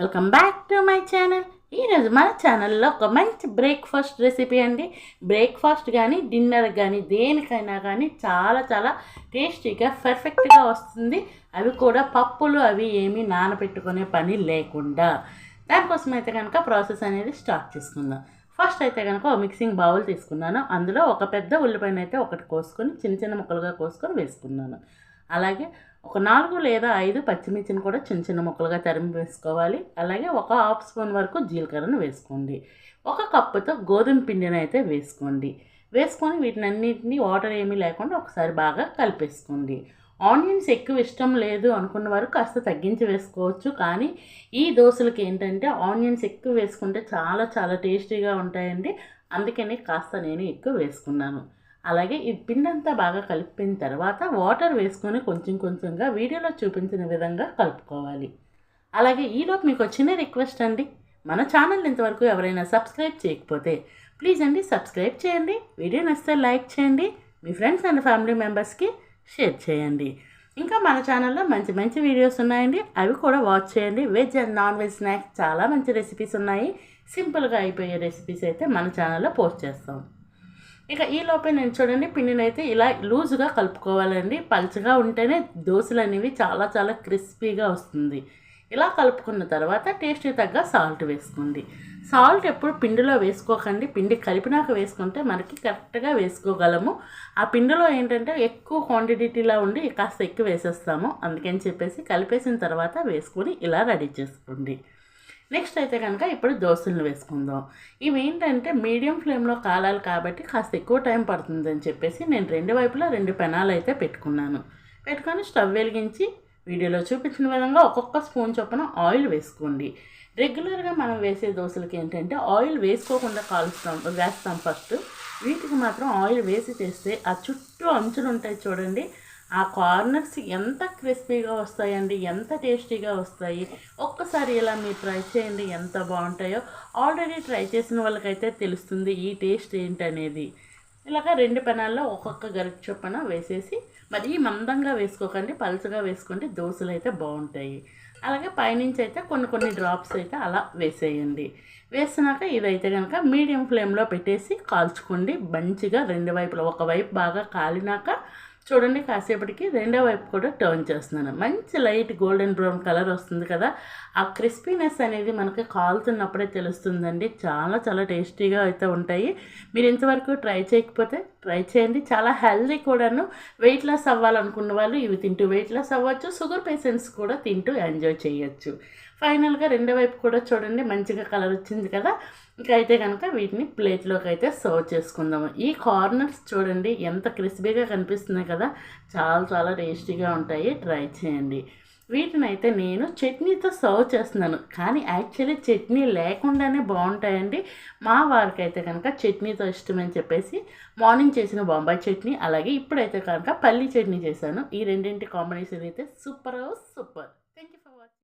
Welcome back to my channel ఈరోజు మన ఛానల్లో ఒక మంచి బ్రేక్ఫాస్ట్ రెసిపీ అండి. బ్రేక్ఫాస్ట్ కానీ డిన్నర్ కానీ దేనికైనా కానీ చాలా చాలా టేస్టీగా పర్ఫెక్ట్గా వస్తుంది. అవి కూడా పప్పులు అవి ఏమీ నానబెట్టుకునే పని లేకుండా. దానికోసం అయితే కనుక ప్రాసెస్ అనేది స్టార్ట్ చేసుకుందాం. ఫస్ట్ అయితే కనుక ఒక మిక్సింగ్ బౌల్ తీసుకున్నాను. అందులో ఒక పెద్ద ఉల్లిపాయను అయితే ఒకటి కోసుకొని చిన్న చిన్న ముక్కలుగా కోసుకొని వేసుకున్నాను. అలాగే ఒక నాలుగు లేదా ఐదు పచ్చిమిర్చిని కూడా చిన్న చిన్న ముక్కలుగా తరిమి వేసుకోవాలి. అలాగే ఒక హాఫ్ స్పూన్ వరకు జీలకర్రను వేసుకోండి. ఒక కప్పుతో గోధుమ పిండిని అయితే వేసుకోండి. వేసుకొని వీటిని అన్నింటినీ వాటర్ ఏమీ లేకుండా ఒకసారి బాగా కలిపేసుకోండి. ఆనియన్స్ ఎక్కువ ఇష్టం లేదు అనుకున్న వారు కాస్త తగ్గించి వేసుకోవచ్చు. కానీ ఈ దోశలకి ఏంటంటే ఆనియన్స్ ఎక్కువ వేసుకుంటే చాలా చాలా టేస్టీగా ఉంటాయండి. అందుకని కాస్త నేను ఎక్కువ వేసుకున్నాను. అలాగే ఈ పిండి అంతా బాగా కలిపిన తర్వాత వాటర్ వేసుకొని కొంచెం కొంచెంగా వీడియోలో చూపించిన విధంగా కలుపుకోవాలి. అలాగే ఈలోపు మీకు వచ్చిన రిక్వెస్ట్ అండి. మన ఛానల్ ఇంతవరకు ఎవరైనా సబ్స్క్రైబ్ చేయకపోతే ప్లీజ్ అండి సబ్స్క్రైబ్ చేయండి. వీడియో నచ్చితే లైక్ చేయండి. మీ ఫ్రెండ్స్ అండ్ ఫ్యామిలీ మెంబర్స్కి షేర్ చేయండి. ఇంకా మన ఛానల్లో మంచి మంచి వీడియోస్ ఉన్నాయండి. అవి కూడా వాచ్ చేయండి. Veg and non veg snacks చాలా మంచి రెసిపీస్ ఉన్నాయి. సింపుల్గా అయిపోయే రెసిపీస్ అయితే మన ఛానల్లో పోస్ట్ చేస్తాం. ఇక ఈ లోపే నేను చూడండి పిండిని అయితే ఇలా లూజుగా కలుపుకోవాలండి. పలుచగా ఉంటేనే దోశలు అనేవి చాలా చాలా క్రిస్పీగా వస్తుంది. ఇలా కలుపుకున్న తర్వాత టేస్ట్కి తగ్గ సాల్ట్ వేసుకోండి. సాల్ట్ ఎప్పుడు పిండిలో వేసుకోకండి. పిండి కలిపినాక వేసుకుంటే మనకి కరెక్ట్గా వేసుకోగలము. ఆ పిండిలో ఏంటంటే ఎక్కువ క్వాంటిటీలో ఉండి కాస్త ఎక్కువ వేసేస్తాము. అందుకని చెప్పేసి కలిపేసిన తర్వాత వేసుకొని ఇలా రెడీ చేసుకోండి. నెక్స్ట్ అయితే కనుక ఇప్పుడు దోశలను వేసుకుందాం. ఇవి ఏంటంటే మీడియం ఫ్లేమ్లో కాలాలి కాబట్టి కాస్త ఎక్కువ టైం పడుతుందని చెప్పేసి నేను రెండు వైపులా రెండు పెనాలు అయితే పెట్టుకున్నాను. పెట్టుకొని స్టవ్ వెలిగించి వీడియోలో చూపించిన విధంగా ఒక్కొక్క స్పూన్ చొప్పున ఆయిల్ వేసుకోండి. రెగ్యులర్గా మనం వేసే దోశలకి ఏంటంటే ఆయిల్ వేసుకోకుండా కాలుస్తాం వేస్తాం ఫస్ట్. వీటికి మాత్రం ఆయిల్ వేసి చేస్తే ఆ చుట్టూ అంచులు ఉంటాయి చూడండి. ఆ కార్నర్స్ ఎంత క్రిస్పీగా వస్తాయండి ఎంత టేస్టీగా వస్తాయి? ఒక్కసారి ఇలా మీరు ట్రై చేయండి ఎంత బాగుంటాయో. ఆల్రెడీ ట్రై చేసిన వాళ్ళకైతే తెలుస్తుంది ఈ టేస్ట్ ఏంటనేది. ఇలాగ రెండు పెనాల్లో ఒక్కొక్క గరిటె చొప్పున వేసేసి మరీ మందంగా వేసుకోకండి పలుచగా వేసుకుంటే దోశలు అయితే బాగుంటాయి. అలాగే పైనుంచి అయితే కొన్ని కొన్ని డ్రాప్స్ అయితే అలా వేసేయండి. వేసినాక ఇదైతే కనుక మీడియం ఫ్లేమ్లో పెట్టేసి కాల్చుకోండి. మంచిగా రెండు వైపులో ఒకవైపు బాగా కాలినాక చూడండి కాసేపటికి రెండో వైపు కూడా టర్న్ చేస్తున్నాను. మంచి లైట్ గోల్డెన్ బ్రౌన్ కలర్ వస్తుంది కదా. ఆ క్రిస్పీనెస్ అనేది మనకి కాలుతున్నప్పుడే తెలుస్తుందండి. చాలా చాలా టేస్టీగా అయితే ఉంటాయి. మీరు ఇంతవరకు ట్రై చేయకపోతే ట్రై చేయండి. చాలా హెల్దీ కూడాను వెయిట్ లాస్ అవ్వాలనుకున్న వాళ్ళు ఇవి తింటూ వెయిట్ లాస్ అవ్వచ్చు షుగర్ పేషెంట్స్ కూడా తింటూ ఎంజాయ్ చేయొచ్చు. ఫైనల్గా రెండో వైపు కూడా చూడండి మంచిగా కలర్ వచ్చింది కదా. ఇంకైతే అయితే కనుక వీటిని ప్లేట్లోకి అయితే సర్వ్ చేసుకుందాము. ఈ కార్నర్స్ చూడండి ఎంత క్రిస్పీగా కనిపిస్తున్నాయి కదా? చాలా చాలా టేస్టీగా ఉంటాయి. ట్రై చేయండి. వీటిని అయితే నేను చట్నీతో సర్వ్ చేస్తున్నాను. కానీ యాక్చువల్లీ చట్నీ లేకుండానే బాగుంటాయండి. మా వారికి అయితే కనుక చట్నీతో ఇష్టమని చెప్పేసి మార్నింగ్ చేసిన బొంబాయి చట్నీ అలాగే ఇప్పుడైతే కనుక పల్లి చట్నీ చేశాను. ఈ రెండింటి కాంబినేషన్ అయితే సూపర్ సూపర్.